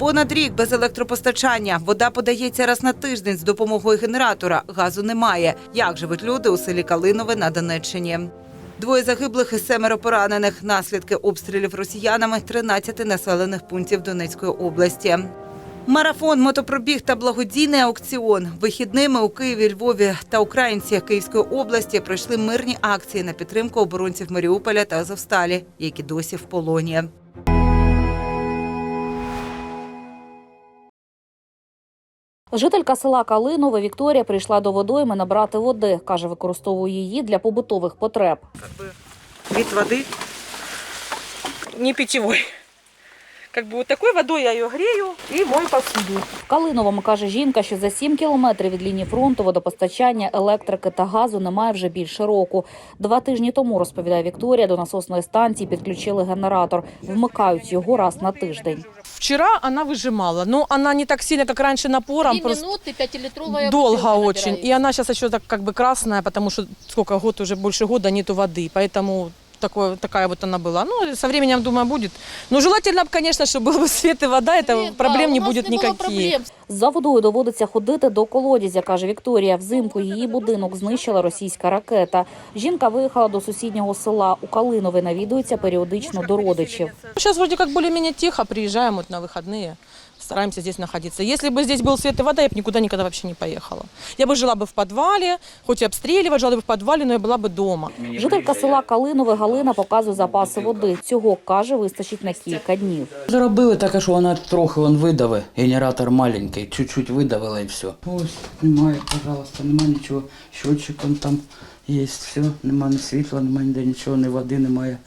понад рік без електропостачання. Вода подається раз на тиждень з допомогою генератора. Газу немає. Як живуть люди у селі Калинове на Донеччині? Двоє загиблих і семеро поранених. Наслідки обстрілів росіянами 13 населених пунктів Донецької області. Марафон, мотопробіг та благодійний аукціон. Вихідними у Києві, Львові та українці Київської області пройшли мирні акції на підтримку оборонців Маріуполя та Азовсталі, які досі в полоні. Жителька села Калинове Вікторія прийшла до водойми набрати води. Каже, використовує її для побутових потреб. Від води не питьевой. Как бы вот такой водой я ее грею и мою посуду. В Калиновому каже жінка, що за 7 кілометрів від лінії фронту водопостачання, електрики та газу немає вже більше року. Два тижні тому, розповідає Вікторія, до насосної станції підключили генератор. Вмикають його раз на тиждень. Вчера она выжимала, но она не так сильно, как раньше напором, Три просто минуты, пятилитровая долго бутылка очень. набирается. И она сейчас еще так как бы красная, потому что сколько год уже больше года нету воды, поэтому такое, такая вот она была. Ну, со временем, думаю, будет. Но желательно, б, конечно, чтобы был бы свет и вода, это Нет, да, проблем у не нас будет не было никаких. проблем. За водою доводиться ходити до колодязя, каже Вікторія. Взимку її будинок знищила російська ракета. Жінка виїхала до сусіднього села у Калинове, навідується періодично до родичів. Сейчас вроде как более-менее тихо, приезжаем вот на выходные, стараемся здесь находиться. Если бы здесь был свет и вода, я бы никуда никогда вообще не поехала. Я бы жила бы в подвале, хоть и обстреливать, жила бы в подвале, но я была бы дома. Жителька села Калинове Галина показує запаси води. Цього каже, вистачить на кілька днів. Зробили таке, що вона трохи он видавив. Генератор маленький, чуть-чуть видавила і все. Ось, немає, пожалуйста, немає нічого. Щотчик он там є, все, немає ні світла, немає ніде нічого, ні води немає.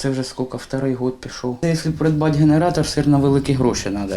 Це вже скільки, вторий год пішов. Якщо придбати генератор, все одно великі гроші треба.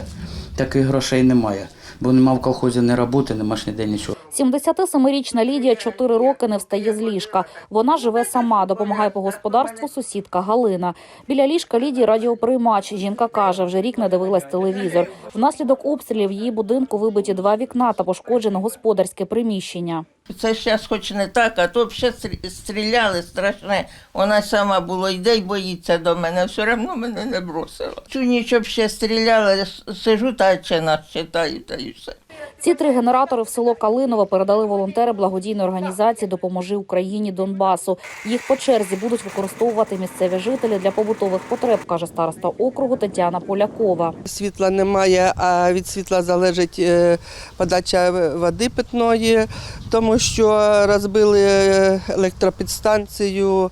Таких грошей немає. Бо нема в колхозі ні роботи, нема ж ніде нічого. 77-річна Лідія чотири роки не встає з ліжка. Вона живе сама, допомагає по господарству сусідка Галина. Біля ліжка Лідії радіоприймач. Жінка каже, вже рік не дивилась телевізор. Внаслідок обстрілів її будинку вибиті два вікна та пошкоджено господарське приміщення. Це зараз хоч не так, а то ще стрі- стріляли страшне. Вона сама було йде й боїться до мене, все одно мене не бросила. Цю ніч ще стріляли, сижу та ще нас читаю, та й все. Ці три генератори в село Калиново передали волонтери благодійної організації Допоможи Україні Донбасу. Їх по черзі будуть використовувати місцеві жителі для побутових потреб, каже староста округу Тетяна Полякова. Світла немає, а від світла залежить е, подача води питної, тому що розбили е, електропідстанцію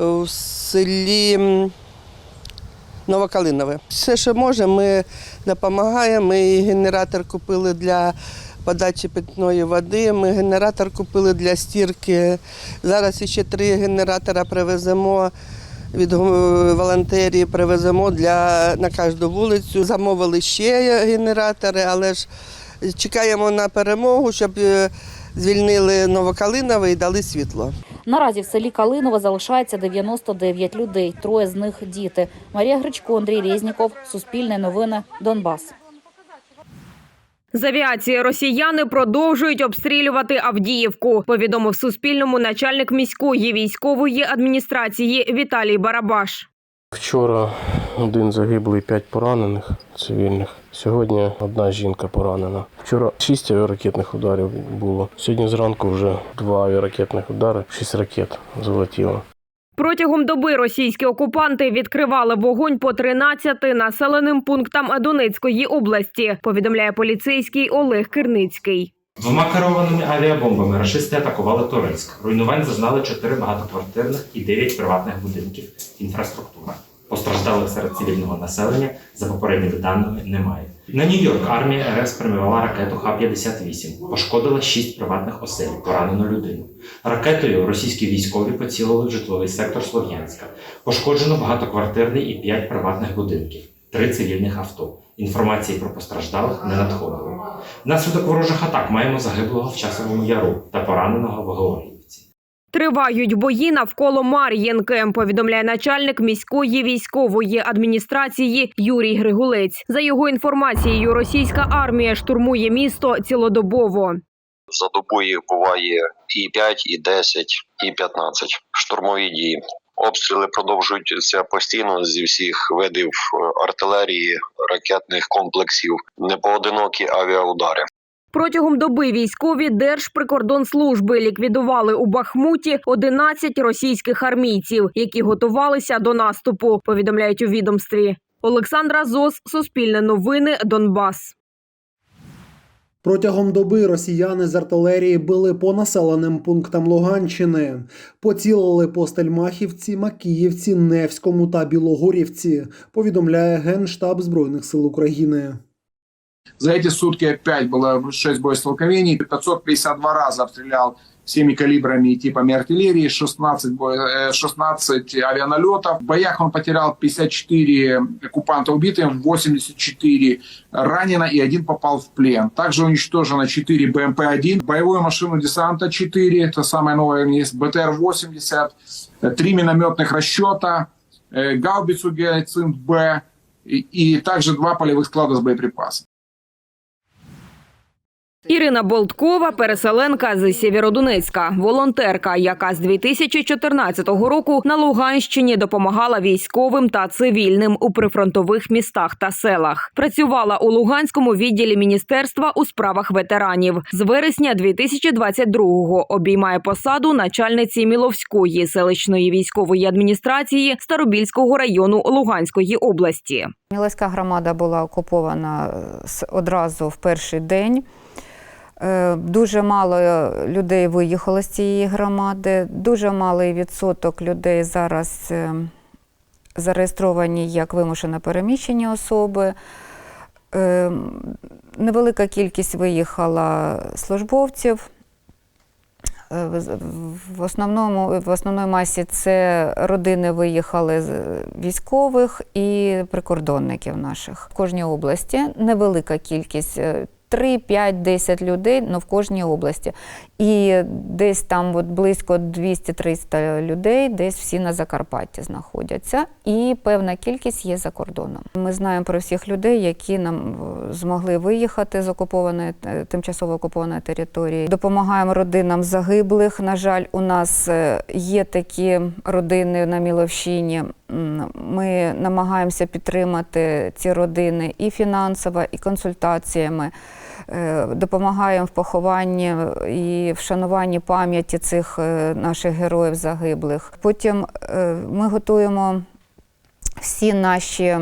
у селі Новокалинове. Все, що можемо, ми допомагаємо. Ми і генератор купили для подачі питної води, ми генератор купили для стірки. Зараз ще три генератора привеземо від волонтерів привеземо для на кожну вулицю. Замовили ще генератори, але ж чекаємо на перемогу, щоб е, звільнили Новокалинове і дали світло. Наразі в селі Калинова залишається 99 людей. Троє з них діти. Марія Гречко, Андрій Резніков, Суспільне новини, Донбас. З авіації росіяни продовжують обстрілювати Авдіївку. Повідомив Суспільному начальник міської військової адміністрації Віталій Барабаш. Вчора один загиблий, п'ять поранених цивільних. Сьогодні одна жінка поранена. Вчора шість авіаракетних ударів було. Сьогодні зранку вже два авіаракетних удари, шість ракет залетіло. Протягом доби російські окупанти відкривали вогонь по 13 населеним пунктам Донецької області. Повідомляє поліцейський Олег Кирницький. Двома керованими авіабомбами рашисти атакували Торецьк. Руйнувань зазнали 4 багатоквартирних і 9 приватних будинків. Інфраструктура. Постраждалих серед цивільного населення за попередніми даними немає. На Нью-Йорк армія РФ спрямувала ракету Х-58. Пошкодила 6 приватних осель, поранено людину. Ракетою російські військові поцілили в житловий сектор Слов'янська. Пошкоджено багатоквартирний і 5 приватних будинків, 3 цивільних авто. Інформації про постраждалих не надходило. Внаслідок ворожих атак маємо загиблого в часовому яру та пораненого в Георгіївці. Тривають бої навколо Мар'їнки, повідомляє начальник міської військової адміністрації Юрій Григулець. За його інформацією, російська армія штурмує місто цілодобово. За добу їх буває і 5, і 10, і 15 штурмові дії. Обстріли продовжуються постійно зі всіх видів е, артилерії, ракетних комплексів, непоодинокі авіаудари. Протягом доби військові Держприкордонслужби ліквідували у Бахмуті 11 російських армійців, які готувалися до наступу. Повідомляють у відомстві. Олександра Зос, Суспільне новини, Донбас. Протягом доби росіяни з артилерії били по населеним пунктам Луганщини, поцілили по Стельмахівці, Макіївці, Невському та Білогорівці. Повідомляє Генштаб Збройних сил України. За эти сутки опять было 6 боестолкновений, 552 раза обстрелял всеми калибрами и типами артиллерии, 16, бо- э, 16 авианалетов. В боях он потерял 54 оккупанта убитым, 84 ранено и один попал в плен. Также уничтожено 4 БМП-1, боевую машину десанта 4, это самое новое есть, БТР-80, 3 минометных расчета, э, гаубицу Гиацинт-Б и, и также два полевых склада с боеприпасами. Ірина Болткова, переселенка з Сєвєродонецька, волонтерка, яка з 2014 року на Луганщині допомагала військовим та цивільним у прифронтових містах та селах. Працювала у Луганському відділі міністерства у справах ветеранів. З вересня 2022-го обіймає посаду начальниці Міловської селищної військової адміністрації Старобільського району Луганської області. Мілоська громада була окупована е, одразу в перший день. Е, Дуже мало людей виїхало з цієї громади. Дуже малий відсоток людей зараз е, зареєстровані як вимушено переміщені особи. Е, Невелика кількість виїхала службовців. Е, в- основному в основній масі це родини виїхали з військових і прикордонників наших. В кожній області невелика кількість. Е, 3, 5, 10 людей ну, в кожній області. І десь там от близько 200-300 людей, десь всі на Закарпатті знаходяться. І певна кількість є за кордоном. Ми знаємо про всіх людей, які нам е, змогли виїхати з окупованої е, тимчасово окупованої території. Допомагаємо родинам загиблих. На жаль, у нас е, є такі родини на Міловщині. Ми намагаємося підтримати ці родини і фінансово, і консультаціями. Е, Допомагаємо в похованні і вшануванні пам'яті цих е, наших героїв загиблих. Потім е, ми готуємо всі наші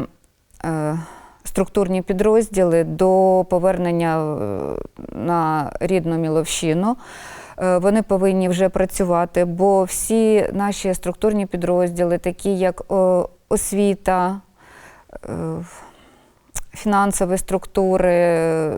структурні підрозділи до повернення на рідну Міловщину. Е, Вони повинні вже працювати, бо всі наші структурні підрозділи, такі як освіта, е, фінансові структури, е,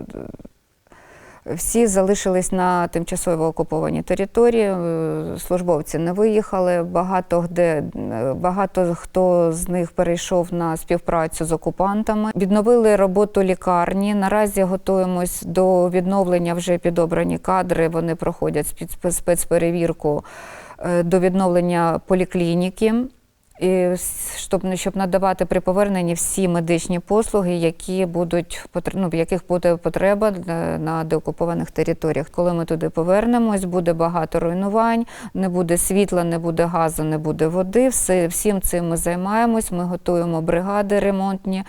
всі залишились на тимчасово окупованій території. е, Службовці не виїхали. Багато де е, багато хто з них перейшов на співпрацю з окупантами. Відновили роботу лікарні. Наразі готуємось до відновлення вже підобрані кадри. Вони проходять спец- спецперевірку е, до відновлення поліклініки. І щоб, щоб надавати при поверненні всі медичні послуги, які будуть ну, яких буде потреба на- на деокупованих територіях. Коли ми туди повернемось, буде багато руйнувань, не буде світла, не буде газу, не буде води. Все, всім цим ми займаємось. Ми готуємо бригади ремонтні,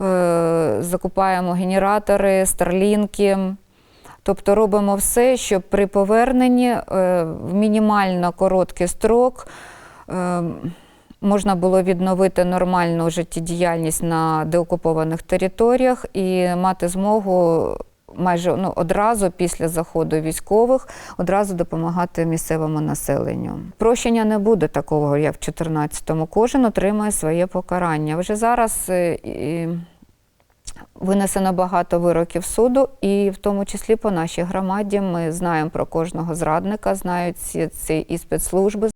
е, закупаємо генератори, старлінки. Тобто робимо все, щоб при поверненні е, в мінімально короткий строк е, можна було відновити нормальну життєдіяльність на деокупованих територіях і мати змогу майже ну, одразу після заходу військових одразу допомагати місцевому населенню. Прощення не буде такого, як в 14-му. Кожен отримає своє покарання. Вже зараз. е, і Винесено багато вироків суду, і в тому числі по нашій громаді ми знаємо про кожного зрадника, знають ці, ці і спецслужби.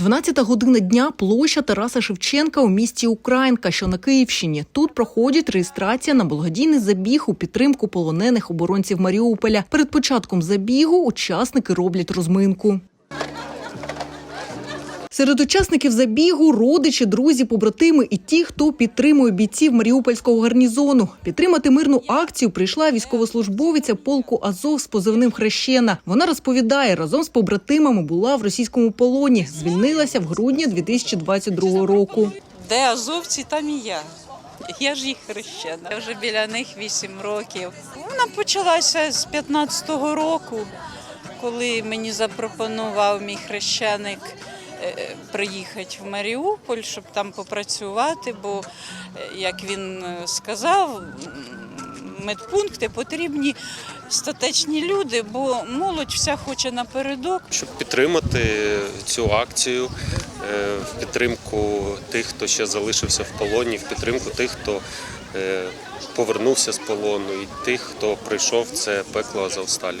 12 година дня площа Тараса Шевченка у місті Українка, що на Київщині. Тут проходить реєстрація на благодійний забіг у підтримку полонених оборонців Маріуполя. Перед початком забігу учасники роблять розминку. Серед учасників забігу родичі, друзі, побратими і ті, хто підтримує бійців Маріупольського гарнізону. Підтримати мирну акцію прийшла військовослужбовиця полку Азов з позивним Хрещена. Вона розповідає, разом з побратимами була в російському полоні. Звільнилася в грудні 2022 року. Де азовці, там і я. Я ж їх хрещена. Я вже біля них 8 років. Вона почалася з 15-го року, коли мені запропонував мій хрещеник приїхати в Маріуполь, щоб там попрацювати, бо, е, як він е, сказав, медпункти потрібні статечні люди, бо молодь вся хоче напередок. щоб підтримати цю акцію е, в підтримку тих, хто ще залишився в полоні, в підтримку тих, хто е, повернувся з полону, і тих, хто пройшов це пекло Азовсталі.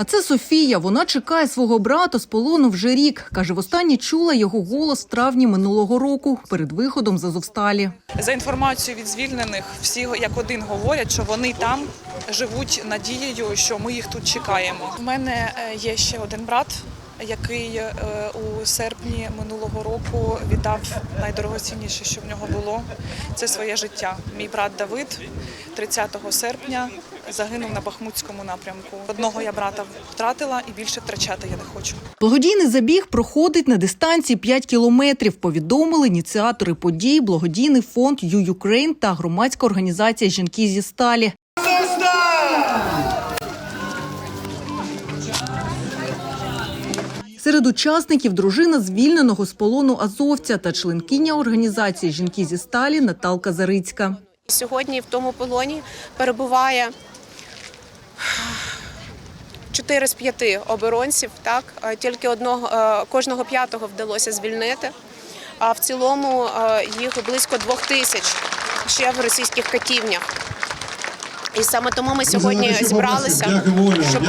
А це Софія. Вона чекає свого брата з полону вже рік. Каже, востаннє чула його голос в травні минулого року перед виходом з Азовсталі. За інформацією від звільнених, всі як один говорять, що вони там живуть надією, що ми їх тут чекаємо. У мене е, є ще один брат, який е, у серпні минулого року віддав найдорогоцінніше, що в нього було. Це своє життя. Мій брат Давид 30 серпня загинув на Бахмутському напрямку. Одного я брата втратила і більше втрачати я не хочу. Благодійний забіг проходить на дистанції 5 кілометрів. Повідомили ініціатори подій, благодійний фонд «Ю Юкрейн» та громадська організація Жінки зі сталі. Серед учасників дружина звільненого з полону азовця та членкиня організації Жінки зі сталі Наталка Зарицька. Сьогодні в тому полоні перебуває 4 з п'яти оборонців. Так Е, тільки одного е, кожного п'ятого вдалося звільнити. А в цілому е, їх близько двох тисяч ще в російських катівнях. І саме тому ми сьогодні зібралися, щоб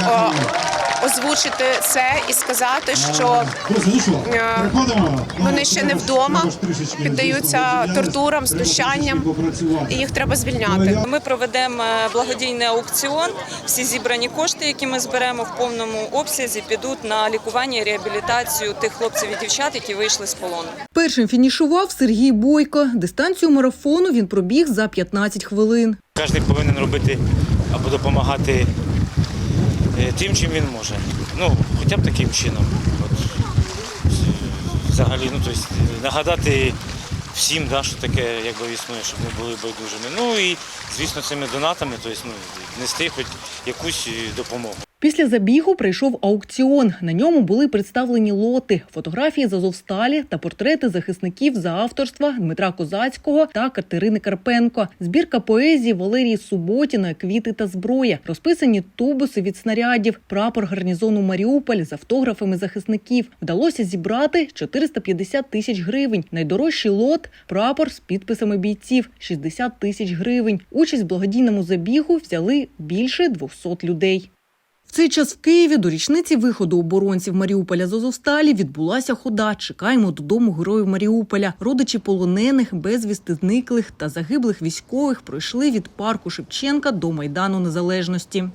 озвучити це і сказати, що е, вони ще не вдома, піддаються тортурам, знущанням, і їх треба звільняти. Ми проведемо е, благодійний аукціон. Всі зібрані кошти, які ми зберемо в повному обсязі, підуть на лікування і реабілітацію тих хлопців і дівчат, які вийшли з полону. Першим фінішував Сергій Бойко. Дистанцію марафону він пробіг за 15 хвилин. Кожен повинен робити або допомагати тим, чим він може. Ну, хоча б таким чином. От, е, взагалі, ну, тобто, нагадати всім, да, що таке якби існує, щоб ми були байдужими. Ну і, звісно, цими донатами, тобто, ну, нести хоч якусь е, допомогу. Після забігу прийшов аукціон. На ньому були представлені лоти, фотографії з Азовсталі та портрети захисників за авторства Дмитра Козацького та Катерини Карпенко. Збірка поезії Валерії Суботіна, квіти та зброя, розписані тубуси від снарядів, прапор гарнізону Маріуполь з автографами захисників. Вдалося зібрати 450 тисяч гривень. Найдорожчий лот прапор з підписами бійців 60 тисяч гривень. Участь в благодійному забігу взяли більше 200 людей. В цей час в Києві до річниці виходу оборонців Маріуполя з Азовсталі відбулася хода. Чекаємо додому героїв Маріуполя. Родичі полонених, безвісти зниклих та загиблих військових пройшли від парку Шевченка до Майдану Незалежності.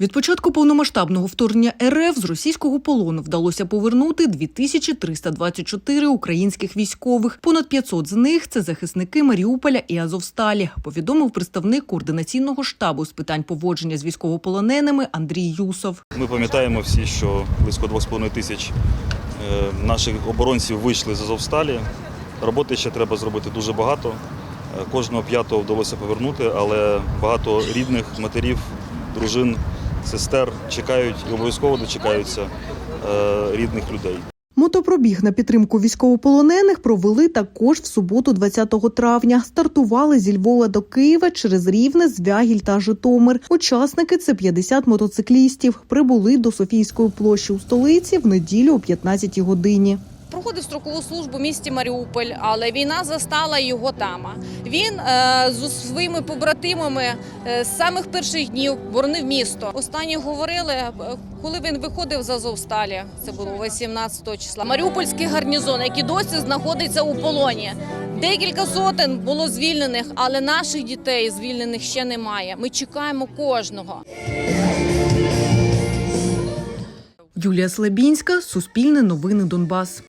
Від початку повномасштабного вторгнення РФ з російського полону вдалося повернути 2324 українських військових. Понад 500 з них це захисники Маріуполя і Азовсталі. Повідомив представник координаційного штабу з питань поводження з військовополоненими Андрій Юсов. Ми пам'ятаємо всі, що близько 2,5 тисяч е, наших оборонців вийшли з Азовсталі. Роботи ще треба зробити дуже багато. Е, Кожного п'ятого вдалося повернути, але багато рідних матерів, дружин, сестер чекають і обов'язково дочекаються е, рідних людей. Мотопробіг на підтримку військовополонених провели також в суботу, 20 травня. Стартували зі Львова до Києва через Рівне, Звягіль та Житомир. Учасники це 50 мотоциклістів. Прибули до Софійської площі у столиці в неділю о 15 годині. Проходив строкову службу в місті Маріуполь, але війна застала його там. Він е, з своїми побратимами е, з самих перших днів боронив місто. Останні говорили, е, коли він виходив з Азовсталі. Це було 18 числа. Маріупольський гарнізон, який досі знаходиться у полоні. Декілька сотень було звільнених, але наших дітей звільнених ще немає. Ми чекаємо кожного. Юлія Слебінська, Суспільне новини Донбас.